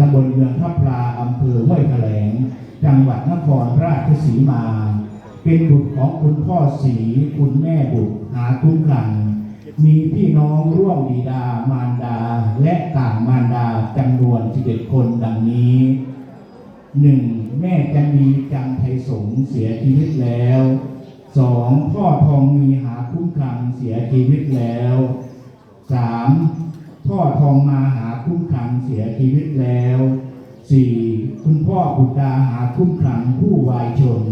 ตำบลเมืองทับพลาอำเภอห้วยแถลง จังหวัดนครราชสีมา เป็นบุตรของคุณพ่อศรีคุณแม่บุตรหาคุ้มครังมีพี่น้องร่วมบิดามารดาและต่างมารดาจำนวน 11 คนดังนี้หนึ่งแม่จันดีจังไทยสงเสียชีวิตแล้วสองพ่อทองมีหาคุ้มครังเสียชีวิตแล้วสามพ่อทองมาหา คุ้มครังเสียชีวิตแล้วสี่คุณพ่อบุตาหาคุ้มครังผู้วายชน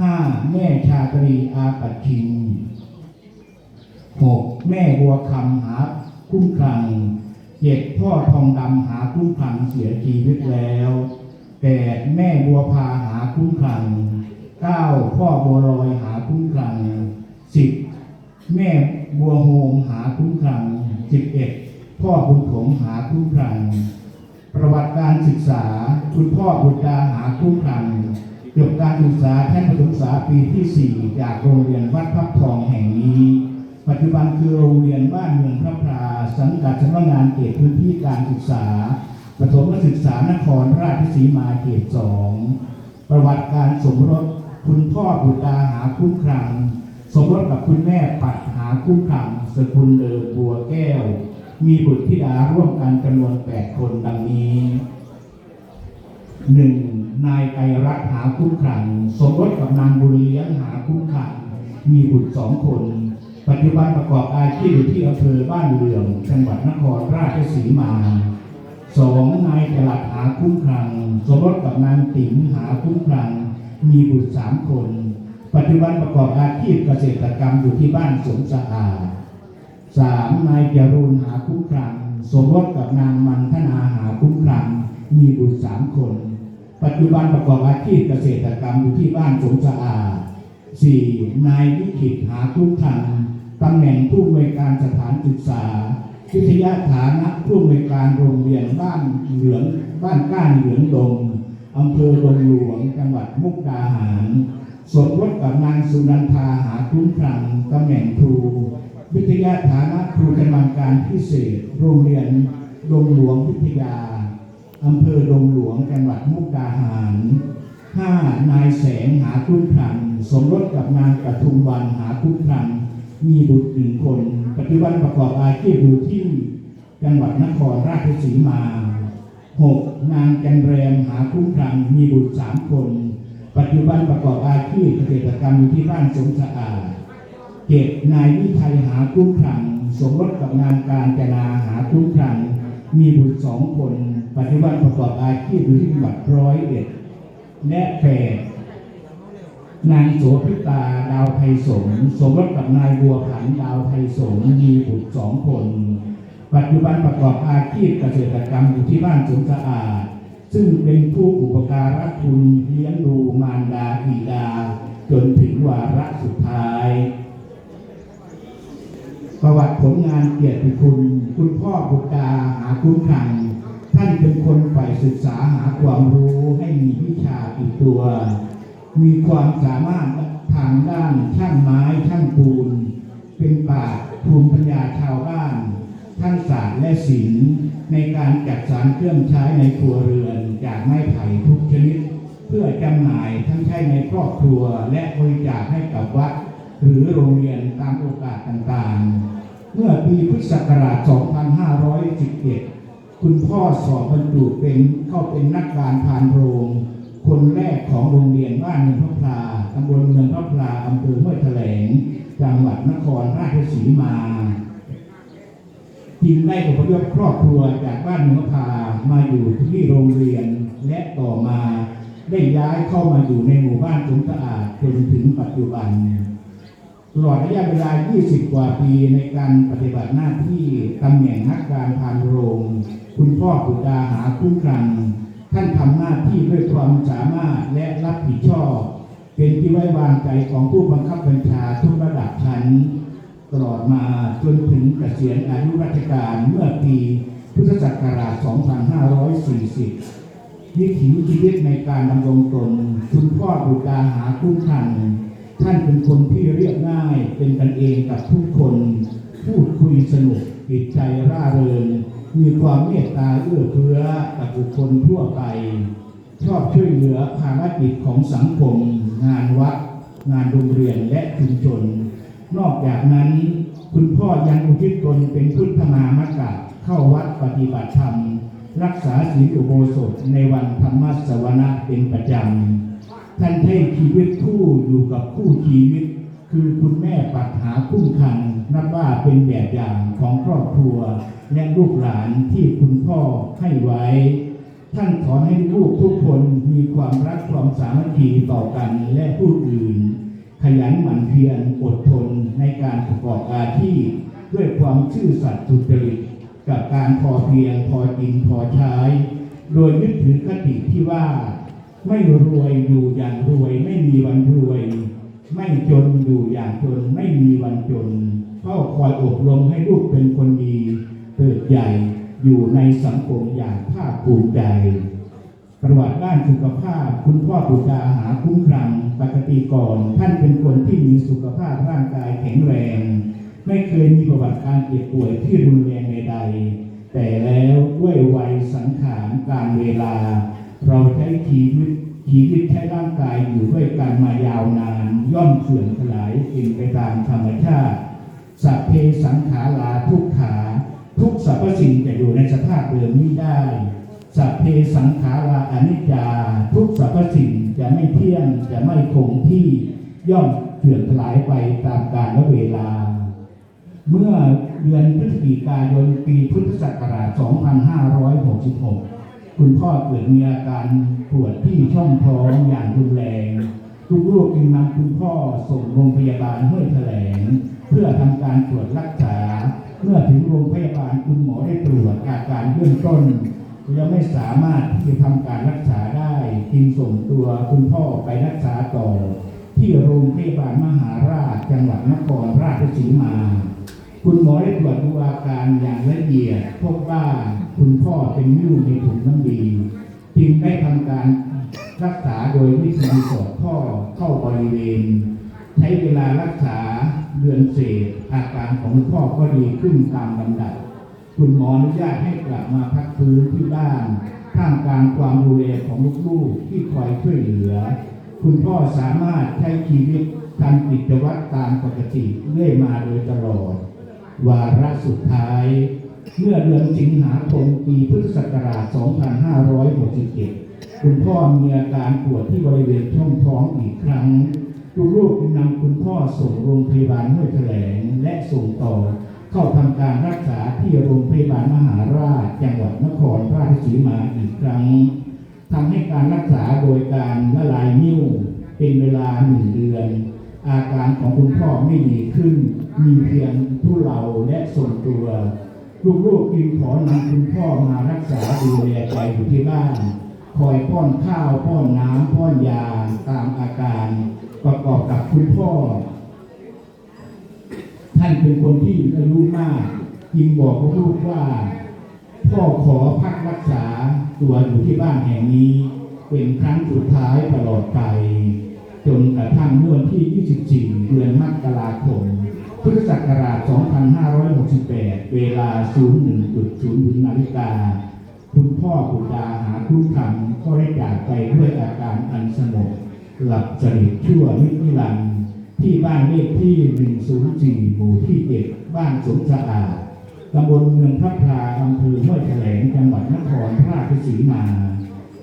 ห้าแม่ชาตรีอาปัดชิงหกแม่บัวคำหาคุ้มครังเจ็ดพ่อทองดำหาคุ้มครังเสียชีวิตแล้วแปดแม่บัวพาหาคุ้มครังเก้าพ่อบัวลอยหาคุ้มครังสิบแม่บัวโฮมหาคุ้มครังสิบเอ็ด พ่อบุญถมหาคุ้มครัง ประวัติการศึกษา คุณพ่อบุตรดาหาคุ้มครังจบการศึกษาชั้นประถมศึกษาปีที่ 4 จากโรงเรียนวัดพับทองแห่งนี้ ปัจจุบันคือโรงเรียนบ้านเมืองพระพราสังกัดสำนักงานเขตพื้นที่การศึกษาประถมศึกษานครราชสีมาเขตสองประวัติการสมรสคุณพ่อบุตรดาหาคุ้มครัง สมรสกับคุณแม่ปัดหาคุ้มครังสกุลเดิมบัวแก้ว มีบุตรธิดาร่วมกันจำนวนแปดคนดังนี้หนึ่งนายไกรรัตน์หาคุ้มครังสมรสกับนางบุญเลี้ยงหาคุ้มครังมีบุตรสองคน ปัจจุบันประกอบอาชีพอยู่ที่อำเภอบ้านเรืองจังหวัดนครราชสีมาสองนายจลัดหาคุ้มครัง สมรสกับนางติ๋มหาคุ้มครัง มีบุตรสามคน ปัจจุบันประกอบอาชีพเกษตรกรรมอยู่ที่บ้านสมสะอาด สามนายจรูนหาคุ้มครังสมรสกับนางมันธนาหาคุ้มครังมีบุตรสามคน ปัจจุบันประกอบอาชีพเกษตรกรรมอยู่ที่บ้านสมสะอาดสี่นายวิขิตหาคุ้มครังตำแหน่งผู้อำนวยการสถานศึกษาวิทยาฐานะผู้อำนวยการโรงเรียนบ้านเหลืองบ้านก้านเหลืองดงอำเภอดงหลวงจังหวัดมุกดาหารสมรสกับนางสุนันทาหาคุ้มครังตำแหน่งครู วิทยาฐานะครูกำลังการพิเศษ โรงเรียนดงหลวงวิทยาอำเภอดงหลวงจังหวัดมุกดาหารห้านายแสงหาคุ้มครังสมรสกับนางกระทุมวันหาคุ้มครังมีบุตรหนึ่งคน ปัจจุบันประกอบอาชีพอยู่ที่จังหวัดนครราชสีมาหกนางจันแรมหาคุ้มครังมีบุตรสามคน ปัจจุบันประกอบอาชีพเกษตรกรรมอยู่ที่บ้านสมสะอาด เจ็ดนายวิทัยหาคุ้มครังสมรสกับนางการจนาหาคุ้มครังมีบุตรสองคน ปัจจุบันประกอบอาชีพอยู่ที่จังหวัดร้อยเอ็ดและแปดนางโสภิตาดาวไทยสงสมรสกับนายบัวผันดาวไทยสงมีบุตรสองคน ปัจจุบันประกอบอาชีพเกษตรกรรมอยู่ที่บ้านสวนสะอาด ซึ่งเป็นผู้อุปการะคุณเลี้ยงดูมารดาบิดา จนถึงวาระสุดท้าย ประวัติผลงานเกียรติคุณ คุณพ่อบุตาหาคุ้มคังท่านเป็นคนใฝ่ศึกษาหาความรู้ให้มีวิชาติดตัว มีความสามารถทางด้านช่างไม้ช่างปูน เป็นปราชญ์ภูมิปัญญาชาวบ้านทั้งศาสตร์และศิลป์ในการจัดสรรเครื่องใช้ในครัวเรือนจากไม้ไผ่ทุกชนิด เพื่อจำหน่ายทั้งใช้ในครอบครัวและบริจาคให้กับวัด หรือโรงเรียนตามโอกาสต่างๆ เมื่อปีพุทธศักราช 2511 คุณพ่อสอบบรรจุเป็นเข้าเป็นนักการพานโรง คนแรกของโรงเรียนบ้านเมืองพระพลาตำบลเมืองพระพลาอำเภอห้วยแถลง จังหวัดนครราชสีมาจึงได้อพยพครอบครัวจากบ้านเมืองพระพลามาอยู่ที่โรงเรียนและต่อมาได้ย้ายเข้ามาอยู่ในหมู่บ้านสมสะอาดจนถึงปัจจุบัน ตลอดระยะเวลา 20 กว่าปีในการปฏิบัติหน้าที่ตำแหน่งนักการพานโรง คุณพ่อปุตาหาคุ้มครังท่านทำหน้าที่ด้วยความสามารถและรับผิดชอบ เป็นที่ไว้วางใจของผู้บังคับบัญชาทุกระดับชั้น ตลอดมาจนถึงเกษียณอายุราชการเมื่อปีพุทธศักราช 2540 วิถีชีวิตในการดำรงตนคุณพ่อบุตาหาคุ้มครัง ท่านเป็นคนที่เรียบง่าย เป็นกันเองกับทุกคน พูดคุยสนุกจิตใจร่าเริง มีความเมตตาเอื้อเฟื้อกับบุคคลทั่วไป ชอบช่วยเหลือภารกิจของสังคม งานวัด งานโรงเรียนและชุมชน นอกจากนั้น คุณพ่อยังอุทิศตนเป็นพุทธมามกะเข้าวัดปฏิบัติธรรม รักษาศีลอุโบสถในวันธรรมสวนะเป็นประจำ ท่านให้ชีวิตคู่อยู่กับคู่ชีวิต คือคุณแม่ปัดหาคุ้มคัน นับว่าเป็นแบบอย่างของครอบครัว และลูกหลานที่คุณพ่อให้ไว้ ท่านขอให้ลูกทุกคนมีความรักความสามัคคีต่อกันและผู้อื่น ขยันหมั่นเพียรอดทนในการประกอบอาชีพด้วยความซื่อสัตย์สุจริตกับการพอเพียงพอกินพอใช้ โดยยึดถือคติที่ว่า ไม่รวยอยู่อย่างรวย ไม่มีวันรวย ไม่จนอยู่อย่างจน ไม่มีวันจนเฝ้าคอยอบรมให้ลูกเป็นคนดีเติบใหญ่อยู่ในสังคมอย่างภาคภูมิใจประวัติด้านสุขภาพ คุณพ่อปุตาหาคุ้มครังปกติก่อน ท่านเป็นคนที่มีสุขภาพร่างกายแข็งแรง ไม่เคยมีประวัติการเจ็บป่วยที่รุนแรงใดๆแต่แล้วด้วยวัยสังขารการเวลา เราใช้ชีวิตชีวิตใช้ร่างกายอยู่ด้วยกันมายาวนาน ย่อมเสื่อมสลายเป็นไปตามธรรมชาติ สัพเพสังขาราทุกขา ทุกสรรพสิ่งจะอยู่ในสภาพเดิมนี้ได้ สัพเพสังขาราอนิจจา ทุกสรรพสิ่งจะไม่เที่ยงจะไม่คงที่ย่อมเสื่อมสลายไปตามกาลเวลา เมื่อเดือนพฤศจิกายนปีพุทธศักราช 2566 คุณพ่อเกิดมีอาการปวดที่ช่องท้องอย่างรุนแรงลูกๆจึงนำคุณพ่อส่งโรงพยาบาลห้วยแถลง เพื่อทำการตรวจรักษา เมื่อถึงโรงพยาบาลคุณหมอได้ตรวจอาการเบื้องต้นยังไม่สามารถที่จะทำการรักษาได้จึงส่งตัวคุณพ่อไปรักษาต่อ ที่โรงพยาบาลมหาราชจังหวัดนครราชสีมา คุณหมอได้ตรวจดูอาการอย่างละเอียดพบว่าคุณพ่อเป็นนิ้วในถุงน้ำดีจึงได้ทำการรักษาโดยวิธีสอดท่อเข้าบริเวณ ใช้เวลารักษาเดือนเศษ อาการของคุณพ่อก็ดีขึ้นตามลำดับ คุณหมออนุญาตให้กลับมาพักฟื้นที่บ้านท่ามกลางความดูแลของลูกๆที่คอยช่วยเหลือ คุณพ่อสามารถใช้ชีวิตทำกิจวัตรตามปกติเรื่อยมาโดยตลอด วาระสุดท้าย เมื่อเดือนสิงหาคมปีพุทธศักราช 2567 คุณพ่อมีอาการปวดที่บริเวณช่องท้องอีกครั้งลูกๆจึงนำคุณพ่อส่งโรงพยาบาลห้วยแถลงและส่งต่อ เข้าทำการรักษาที่โรงพยาบาลมหาราช จังหวัดนครราชสีมาอีกครั้งทำให้การรักษาโดยการละลายนิ้วเป็นเวลาหนึ่งเดือน อาการของคุณพ่อไม่ดีขึ้น มีเพียงทุเลาและทรงตัว ลูกๆจึงขอนำคุณพ่อมารักษาดูแลใจอยู่ที่บ้าน คอยป้อนข้าวป้อนน้ำป้อนยาตามอาการประกอบกับคุณพ่อ ท่านเป็นคนที่อายุมากจึงบอกลูกว่า พ่อขอพักรักษาตัวอยู่ที่บ้านแห่งนี้ เป็นครั้งสุดท้ายตลอดไป จนกระทั่งเมื่อวันที่ 24 เดือนมกราคม พุทธศักราช 2568 เวลา 01.00นาฬิกา คุณพ่อปุตาหาทุกคำก็ได้จากไปด้วยอาการอันสงบหลับสนิทชั่วนิรันดร์ที่บ้านเลขที่ 104 หมู่ที่ 7 บ้านสมสะอาดตำบลเมืองพระพลาอำเภอห้วยแถลงจังหวัดนครราชสีมา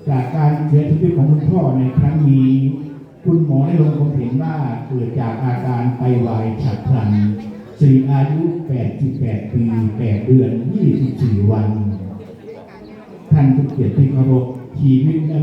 จากการเสียชีวิตของคุณพ่อในครั้งนี้ คุณหมอได้ลงความเห็นว่าเกิดจากอาการไตวายฉับพลันสี่อายุ 88 ปี 8 เดือน 24 วัน ท่านทุกเกียรติเคารพชีวิตและ